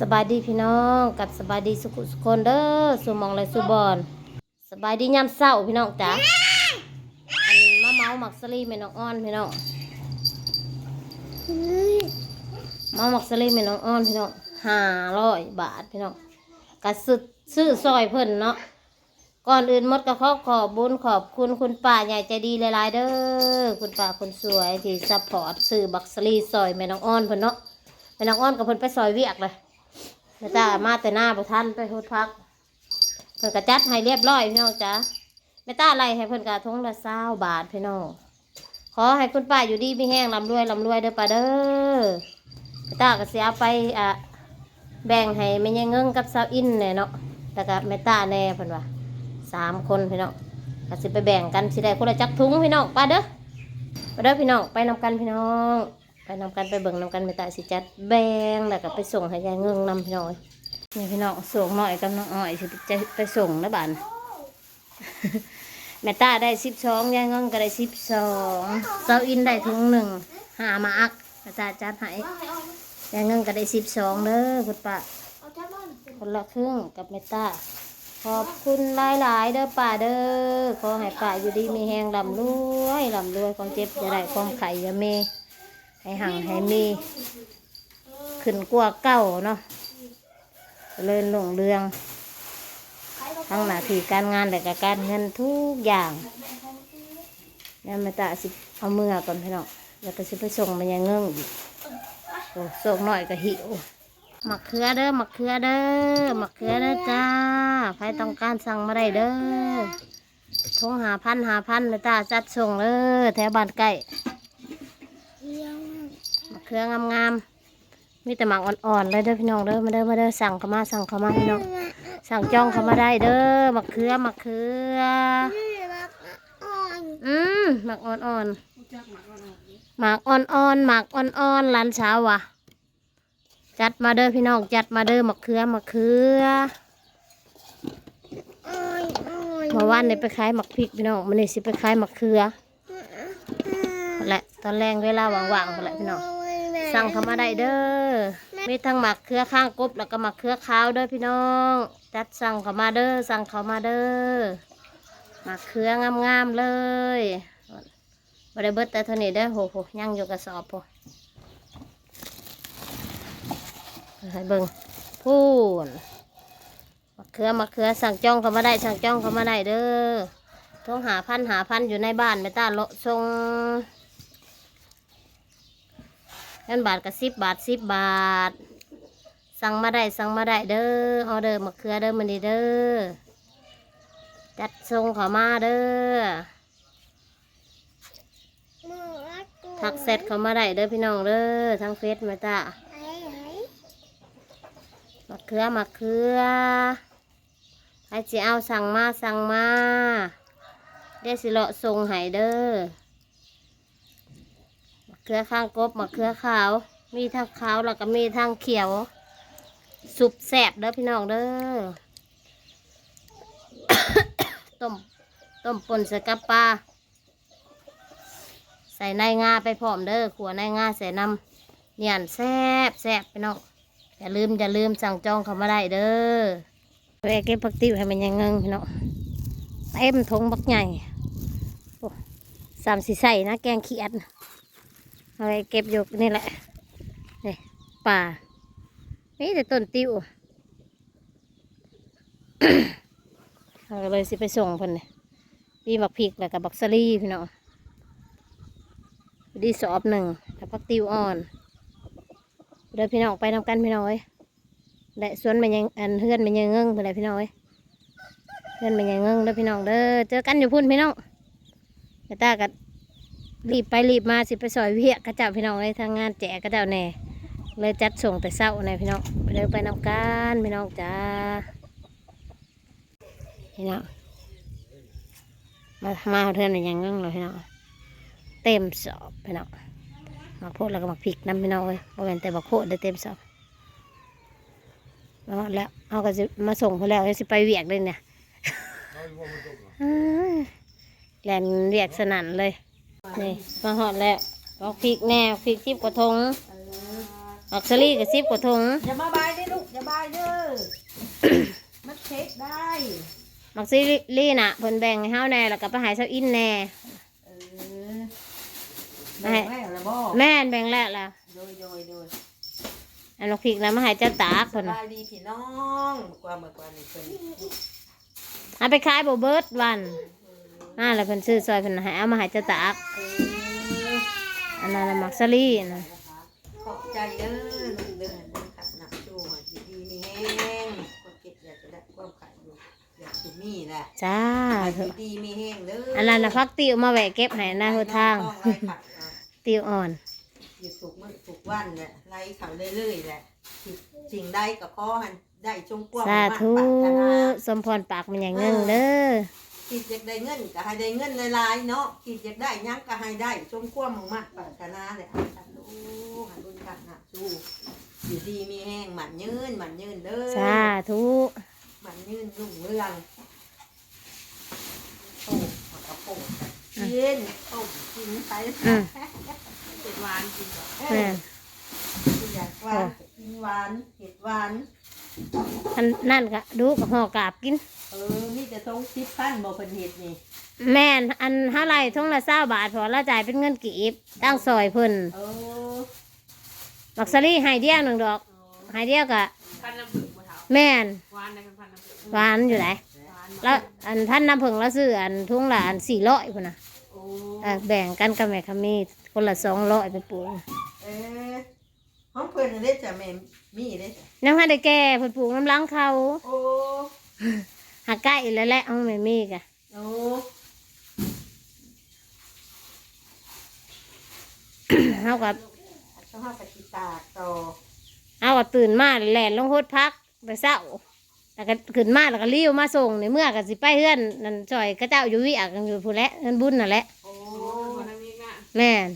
สบายดีพี่น้องกับสบายดีสุขุสุคนเด้อสุมองเลยสุบอนสบายดียามเศร้าพี่น้องจ้ะอันมะเมาหมักสลีแม่น้องอ้อนพี่น้องมาหมักสลีแม่น้องอ้อนพี่น้องห้าร้อยบาทพี่น้องกระสุดซื้อซอยเพิ่นเนาะก่อนอื่นมดก็ขอขอบบุญขอบคุณคุณป้าใหญ่ใจดีหลายๆเด้อคุณป้าคนสวยที่ซัพพอร์ตซื้อบักสลีซอยแม่น้องอ้อนเพิ่นเนาะแม่น้องอ้อนกับเพิ่นไปซอยเวียกเลย แม่ตามาแต่หน้าประทันไปโฮดพักเพิ่นกระจัดให้เรียบร้อยพี่น้องจ้าแม่ต้าอะไล่ให้เพิ่นกระทงละเศร้าบาทพี่น้องขอให้คุณป้าอยู่ดีไม่แห้งลำรวยลำรวยเด้อป้าเด้อแม่ต้าก็เสียไปอะแบ่งให้แม่ยังเงิงกับสาวอินเนี่ยเนาะแล้วก็แม่ต้าแน่เพิ่นว่าสามคนพี่น้องก็สิไปแบ่งกันสิได้คนละจักถุงพี่น้องป้าเด้อป้าเด้อพี่น้องไปนำกันพี่น้อง ไปนำกันไปเบิ่งนำกันไปตาสิจัดแบ่งแล้วก็ไปส่งให้ยายเงิงนำพี่น้องนี่พี่น้องส่งหน่อยกับน้องอ้อยสิไปจะไปส่งนะบ้านแม่ตาได้สิบสองยายเงิงก็ได้สิบสองเซาอินได้ถุงหนึ่งหามาอักแม่ตาจัดให้ยายเงิงก็ได้สิบสองเด้อคุณป้าคนละครึ่งกับแม่ตาขอบคุณหลาย ๆ เด้อป้าเด้อขอให้ป้าอยู่ดีมีแหงลำรวยลำรวยความเจ็บจะได้ความไข่อยาเม ให้หังให้มี ขึ้นกว่าเก้าเนาะเจริญหลงเรือง ทั้งหน้าที่การงานและก็การเงินทุกอย่างแล้วมาตาสิเอาเมื่อก่อนพี่น้องแล้วก็สิไปส่งมันยังเงื่งอีกโอ้ส่งหน่อยก็หิวหมักเขือเด้อหมักเขือเด้อหมักเขือเด้อจ้าใครต้องการสั่งมาได้เด้อทงหาพันหาพันมาตาจัดส่งเลยแถวบ้านใกล้ มะเขืองงามๆมีแต่หมักอ่อนๆเลยเด้อพี่น้องเด้อมาเด้อมาเด้อสั่งเข้ามาสั่งเข้ามาพี่น้องสั่งจ้องเข้ามาได้เด้อหมะเขือหมะเขืออืมหมักอ่อนๆหมักอ่อนๆหมักอ่อนๆหลานสาวว่ะจัดมาเด้อพี่น้องจัดมาเด้อมะเขือมะเขือเมื่อวานนี่ไปขายหมักพริกพี่น้องมันนี่สิไปขายมะเขือนั่นและตอนแรงเวลาว่างๆนั่นแหละพี่น้อง สั่งเข้ามาได้เด้อมีทั้งหมักเครือข้างกบแล้วก็หมักเครือขาวเด้อพี่น้องจัดสั่งเข้ามาเด้อสั่งเข้ามาเด้อหมักเครืองามๆเลยบริเบิดแต่เท่านี้เด้อโหโหยังอยู่กระสอบพอให้เบิ่งพูนหมักเคือหมักเคือสั่งจ้องเข้ามาได้สั่งจ้องเข้ามาได้เด้อต้องหาพันหาพันอยู่ในบ้านไม่ต้าโละทรง เงินบาทกับสิบบาทสิบบาท สั่งมาได้สั่งมาได้เด้อออเดอร์มะเขือเด้อมันดีเด้อจัดส่งเขามาเด้อทักเซตเขามาได้เด้อพี่น้องเด้อทั้งเฟซมาจ้ามะเขือมะเขือใครจะเอาสั่งมาสั่งมาเดี๋ยวสิเลาะส่งให้เด้อมะ เขือข้างกบมะเขือขาว มีทั้งขาวแล้วก็มีทั้งเขียว สุปแสบเด้อพี่น้องเด้อต้มต้มป่นใส่กับปลาใส่ในงาไปพร้อมเด้อขัวในงาใส่น้ำเนี่ยนแซบแซบพี่น้องอย่าลืมอย่าลืมสั่งจองเขามาได้เด้อไปเก็บผักติ้วให้มันยังเงิงพี่น้องเต็มทงบักใหญ่สามสีใส่นะแกงเขียด อาไปเก็บอยู่นี่แหละนี่ป่านี่แต่ต้นติ้วเราเลยสิไปส่งเพิ่นนี่ดีบักพริกแล้วกับบักสลีพี่น้องดีสอบหนึ่งกับพักติ้วอ่อนเดินพี่น้องไปนำกันพี่น้อยและสวนมันยังอันเฮือนมันยังเงิ้งไปเลยพี่น้อยเฮือนมันยังเงิ้งเด้อพี่น้องเด้อเจอกันอยู่พุ่นพี่น้องตากั รีบไปรีบมาสิไปซอยเวียกกระเจ้าพี่น้องเลยทางงานแจกกระเจ้าแน่เลยจัดส่งแต่เศร้าในพี่น้องไปเดินไปนำกันพี่น้องจ้าพี่น้องมามาเทือนอย่างงั้งเลยพี่น้องเต็มสอบพี่น้องมาโพดแล้วก็มาพริกน้ำพี่น้องเลยเพราะเป็นแต่บักโคดได้เต็มสอบแล้วแล้วเอาก็จะมาส่งเขาแล้วสิไปเวียกเลยเนี่ยอ้ายแลนเวียกสนั่นเลย นี่มาหอดแล้วเอาพริกแน่พริกทิพกระทงมักสลีกับซิบกว่าทงอย่ามาบายได้ลูกอย่าบายเด้อมันเช็คได้มักสลีน่ะเพิ่นแบ่งให้เฮาแน่แล้วก็ไปใหายเซาอินแน่เออไม่แม่ละบ่แม่นแบ่งแล้วแล้วโดยโดยโดยอันนกพริกนะมาใหายเจ้าตากสเพิ่นน่ะบายดีพี่น้องกว่าเมื่อก่อนนี่เพิ่นเอาไปขายบ่เบิดวัน น่าแล้วเพิ่นซื้อซอยเพิ่นให้เอามาใหายเจ้าตากเอออันนั้นน่ะมักสลีนะขอบใจเด้อลูกเด้อเด้อขับหนักชูหัวดีดีนี่แห้งความเก็บอยากจะได้ความขายอยู่อยากจะมีแหละจ้าขายเถอะดีๆมีแห้งเด้ออัอันนั้นน่ะพักติวมาแหวกเก็บให้หน้าหัวทางต้องไล่ขับเอาติวอ่อนอยู่ถูกมื้อถูกวันแหละไล่เขาเรื่อยๆแหละสิ่งใดก็ขอให้ได้จงกว้างสาธุปรารถนาสมพรปากมันอย่างเงิงเด้อ คิดอยากได้เงินก็ให้ได้เงินหลายๆเนาะคิดอยากได้หยังก็ให้ได้จงกว้างมากๆปรารถนาแหละสาธุให้บุญกันหนักชูอยู่ดีมีแห้งหมันยืนหมันยืนเด้อสาธุหมันยืนรุ่งเรืองโต้มเอากระโปรงกินต้มกินไปอืมเห็ดหวานกินเหรอเอแม่อนคุณอยากหวานก็กินหวานเห็ดหวาน อันนั่นก็ดูกับห่อกาบกิน เออนี่จะต้องสิบพันบ่เพิ่นเห็ดนี่ แม่นอันห้าไรทงละเศร้าบาทพอละจ่ายเป็นเงินกีบตั้งซอยเพิ่นเออบักซารี่ให้เดียวหนึ่งดอกให้เดียวกะพันน้ำผึ้งมะเถาแม่นหวานนะพันน้ำผึ้งหวานอยู่ไหนหวานแล้วอันท่านน้ำผึ้งแล้วซื้ออันทุ่งละอันสี่ร้อยพุ่นนะโอ้เออแบ่งกันกับแม่คามีคนละสองร้อยไปปลูกเออ ห้องเพิ่นเด้จ้ะแม่มีเด้จ้ะยังให้ได้แก่เพิ่นปลูกน้ำล้างเขาโอ้หาใกล้แล้วแหละเอาไม่มีกะโอ้เฮากับต้องหาปฏิตากต่อเอากับตื่นมาแล่นลงโฮดพักไปเศร้าแล้วก็ขึ้นมาแล้วก็รีวมาส่งในเมื่อก็สิไปเฮือนนั่นจ่อยก็เจ้าอยู่วิอักกันอยู่ผู้นแหละเฮือนบุญน่ะแหละโอ้โอ้คนนั้นมีกะแม่น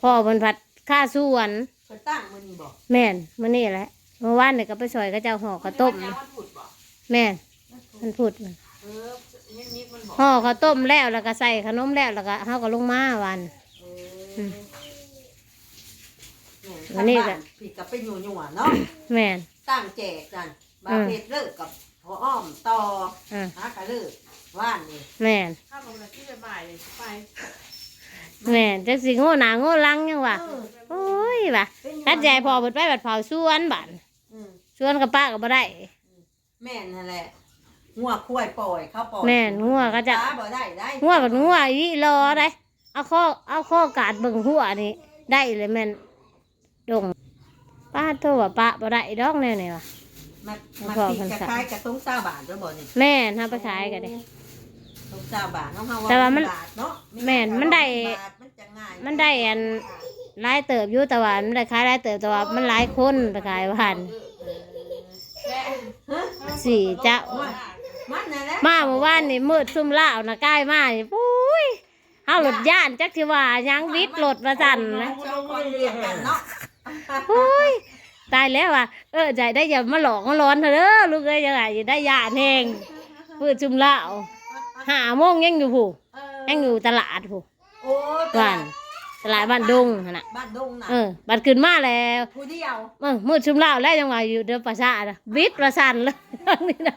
พ่อเพิ่นผัด ค่าส่วนเพิ่นตั้งมื้อนี้บ่แม่นมื้อนี้แหละเมื่อวานนี่ก็ไปซอยก็เจ้าห่อข้าวต้มนยังมันผุดบ่แม่นมันพูดเออนิดนิดมันบอกห่อข้าวต้มแล้วแล้วก็ใส่ขนมแล้วแล้วก็เฮาก็ลงมาวัน เออือมแม่วันนี้ก็ทางบ้าพี่ก็ไปอยู่หยัวเนาะ แม่น ตั้งแจกกันบาอืม เพชรเลิกกับหัวอ้อมต่ออ่าหากะเลิกว่านนี่แม่น ข้าวมันแบบที่บ่ายๆเลยไป แม่นจักสิโง่หนาโง่หลังยังวะเออโอ้ยว่ะเป็นหยังคัดใจพอเบิดไปบัดเผาสวนบัดอืมสวนกับป้าก็บ่ได้แม่นนั่นแหละงัวควายปล่อยเขาปล่อยแม่นงัวก็จะตาบ่ได้ได้งัวกับงัวอีรอได้เอาข้อเอาข้อกาดเบิ่งหัวนี่ได้เลยแม่นดงป้าโทรว่าป้าบ่ได้ดอกแนวนี่ว่ะมันมันมันพอปีมันกขายคล้ายๆกระตุ้งเจ้าบาทด้วยบ่นี่แม่นเฮาไปขายก็ได้ ตุ้งเจ้าบาทเนาะเฮาแต่ว่ามันบาทเนาะแม่นมันได้ บาทมันจะง่ายมันได้อันหลายเติบอยู่แต่ว่ามันได้ขายหลายเติบแต่ว่ามันหลายคนไปขายผ่านแกฮะสี่เจ้า มันนั่นแหละมาเมื่อวานนี่มืดซุ่มล่าวนะใกล้มานี่ปุ้ยเฮาหลดย่านจักสิว่ายังวิทย์หลดมาสั่นนะเจ้าคนเรียกกันเนาะโอ้ยตายแล้วว่ะเออใจได้อย่ามาหลอกมาร้อนเถอะเด้อลูกเอ้ยยังไงอย่าได้ย่านแหงมืดซุ่มล่าว หาโมงยังอยู่ผู้เออยังอยู่ตลาดผู้โอ้ตบ้าลานดตลาดบ้านดงหั่นน่ะบ้านดงน่ะเออบัดขึ้นมาแล้วผู้เดียวเออมืดซุ่มล่าวแล้วยังว่าอยู่เด้อประสาทน่ะวิทย์ประสันเลยนี่นะ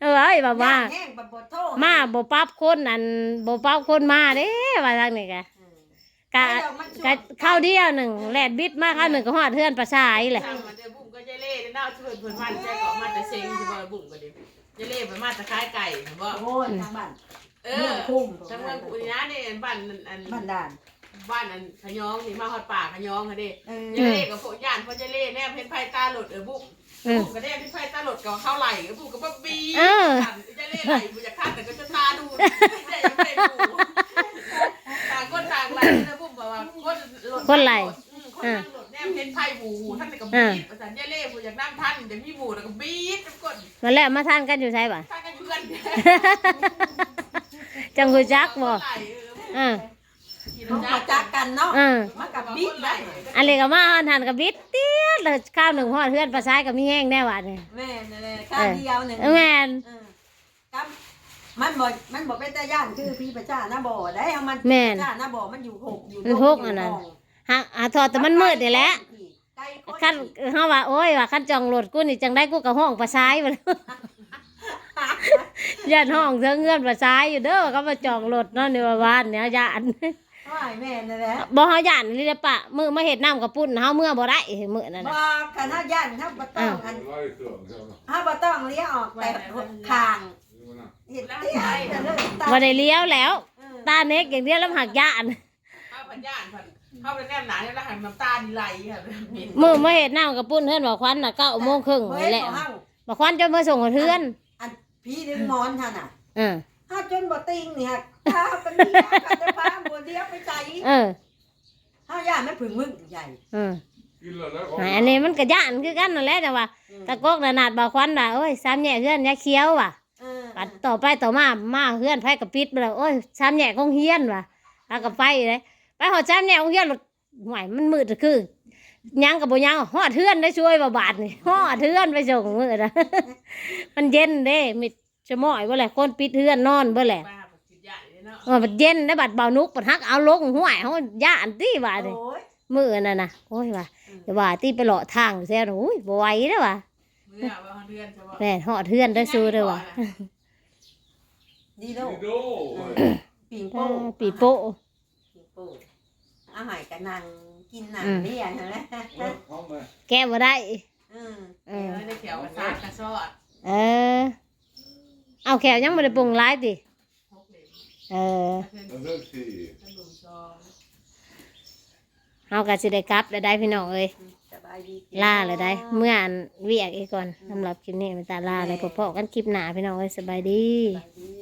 เออไอ้บ้าว่าแห้งบัดบ่โทษมาบ่ปรับคนอันบ่ปรับคนมาเด้ว่าทางนี้กะอืม กะกะเข้าวเดียวหนึ่งแลดบิดมาเข้าวหนึ่งก็ฮอดเทือนประชายแหละสั่งมาเจอบุ้งก็จะเล่ได้เน่าช่วยเพิ่นวันใจก็มาแต่เซ็งสิบ่บุ้งก็ดิจะ เล่ไปมาแต่คล้ายไก่เห็นบ่โอ้ยทางบ้าน เอเมือองคุ้ม จังเมืองอุนี่นะนี่บ้านอันบ้านด่าน บ้านอันขยองนี่มาฮอดป่าขยองค่ะเด้เออจะเล่กับพวกย่านเพราะจะเล่แนบเพชรไผ่ตาหลดเออบุ้งอืมบุ้งก็ได้เพชรไผ่ตาหลดกับข้าวไหลกับบุ้งก็บ่บีเออจะเล่ไหลบุ้งจะฆ่าแต่ก็จะตาดูไม่ได้ยังไม่ดูต่างคนต่างไหลนะบุ้งบอกว่าคนหลดคนไหลอืมคนนั่งหล ดแนบเพชรไผ่หมูหูท่านก็เอบีอดประสานจะเล่บุ้งอยากนั่งท่านจะมีหมูแล้วก็บีดทุกคนมาแล้วมาทานกันอยู่ใช่ป่ะท่านกันเพื่อนจังหูจักบ่เออเขามาจักกันเนาะเออมากับบิ๊กได้อันนี้ก็มาฮอดทานกับบิดเตี้ยเลยข้าวหนึ่งฮอดเทือนประชายก็มีแห้งแน่ว่านี่แม่นั่นแหละข้าวเดียวหนึ่งเออแม่นเออครับมันบ่มันบ่เป็นตาย่านคือพี่ประชาหน้าบ่ได้เอามันแม่นประชาหน้าบ่มันอยู่หกอยู่มันหกอันนั้นหาหาทอดแต่มันมืดนี่แหละพี่ ไก่คนคันเฮาว่าโอ้ยว่าคันจองรถกูนี่จังได้กูก็ห้องประชายบ่แล้วย่านห้องเทิงเงื่อนประชายอยู่เด้อก็มาจองรถเนาะในว่าบ้านเนี่ยย่านว่าให้แม่นั่นแหละบ่เฮาย่านนี่แหละปะมื้อมาเฮ็ดน้ำกับปุ้นเฮาเมื่อบ่ได้มื้อนั่นบ่น่ะคันเฮาย่านเฮาบ่ต้องอันไล่เครื่องใช่ไหมเฮาบ่ต้องเลี้ยออกแต่คางนี่มันน่ะเฮ็ดเตี้ยแต่เด้อตาบ่ได้เลี้ยวแล้วเออตาเน็กอย่างเดียวแล้วหักย่านข้าวพันย่านพัน ข้าวเป็นแนมหนาแล้วหันน้ำตาดีไหลค่ะมื้อมาเฮ็ดน้ำกับปุ้นเฮือนบ่ควันน่ะ9โมงครึ่งบ่นี่เฮ็ดแหละบ่เฮาบ่ควันจะมาส่งเฮือนอันพี่ดึงหมอนท่านน่ะเออเฮาจนบ่ติงนี่ฮะถ้าเป็นเมียก็จะพาบ่เดียวไปใจเออเฮาย่านมันผึ่งมึงใหญ่เออกินแล้วแล้วอันนี้มันก็ย่านคือกันนั่นแหละแต่ว่าอืมตะกกน่ะนาดบ่ควันว่าโอ้ยซ้ำแย่เฮือนยาเขียวว่ะเออปัดต่อไปต่อมามาเฮือนไผก็ปิดไปแล้วโอ้ยซ้ำแย่คงเฮียนว่ะแล้วก็ไปเลยไป หอดซ้ำแย่คงเฮียนรถห่วยมันมืดก็คือยังกับบ่ยังฮอดเฮือนได้ช่วยบ่บาทนี่ฮอดเฮือนไปส่งมืดนะมันเย็นเด้มิดชะม้อยบ่แหละคนปิดเฮือนนอนบ่แหละป้าบอกจิตใหญ่เลยเนาะเออมันเย็นได้บัดเบานุกบัดฮักเอาลงห่วยเฮาย่านติว่านี่โอ้ยมื้อนั่นน่ะโอ้ยว่าอย่าว่าติไปเลาะทางแซ่โอ้ยบ่ไหวเด้อว่ะเมื่อว่าเดือนจะบอกแม่นฮอดเฮือนได้สู้เด้อว่ะดีโดดีโดปิงเอโป้อปีโป้ปิงโป้ อาหารกันนั่งกินหนังอืมเลี้ยงนั่นแหละห้องไหมแก้บ่ได้ อืมเอเอออได้แถวกระซากกระซอดเออ เอาแขวยังไม่ได้ปรุงร้ายติหกเหลี่ยมเออเพื่อนมันเรื่องสี่ขนมซองเฮาก็สิได้กลับได้ได้พี่น้องเอ้ยสบายดีลาเลยได้ เมื่ออันเวียกอีกก่อนสำหรับคลิปนี้มันตาลาเลยพบๆกันคลิปหน้าพี่น้องเอ้ยสบายดีสบายดี